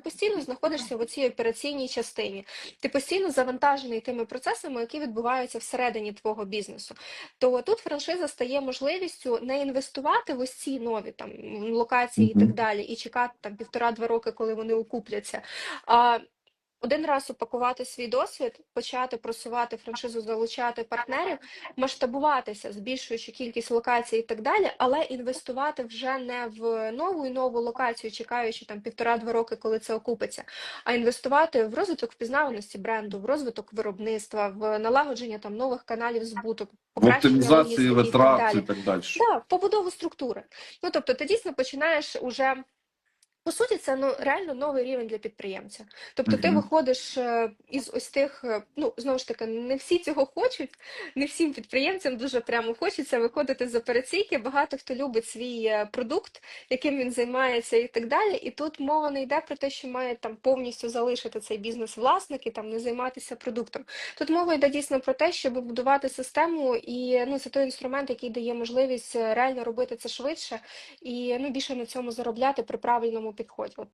постійно знаходишся в цій операційній частині. Ти постійно завантажений тими процесами, які відбуваються всередині твого бізнесу. То тут франшиза стає можливістю не інвестувати в ось ці нові там локації і так далі, і чекати там півтора-два роки, коли вони окупляться. А один раз упакувати свій досвід, почати просувати франшизу, залучати партнерів, масштабуватися, збільшуючи кількість локацій і так далі, але інвестувати вже не в нову і нову локацію, чекаючи там півтора-два роки, коли це окупиться, а інвестувати в розвиток впізнаваності бренду, в розвиток виробництва, в налагодження там нових каналів збуту, В оптимізації і так витрат далі. і так далі. Да, побудову структури. Ну тобто, ти дійсно починаєш уже. По суті, це ну реально новий рівень для підприємця. Тобто, ти виходиш е, із ось тих, е, ну знову ж таки, не всі цього хочуть, не всім підприємцям дуже прямо хочеться виходити з операційки. Багато хто любить свій е, продукт, яким він займається, і так далі. І тут мова не йде про те, що має там повністю залишити цей бізнес власник і там не займатися продуктом. Тут мова йде дійсно про те, щоб будувати систему, і ну це той інструмент, який дає можливість реально робити це швидше і ну більше на цьому заробляти при правильному підході. От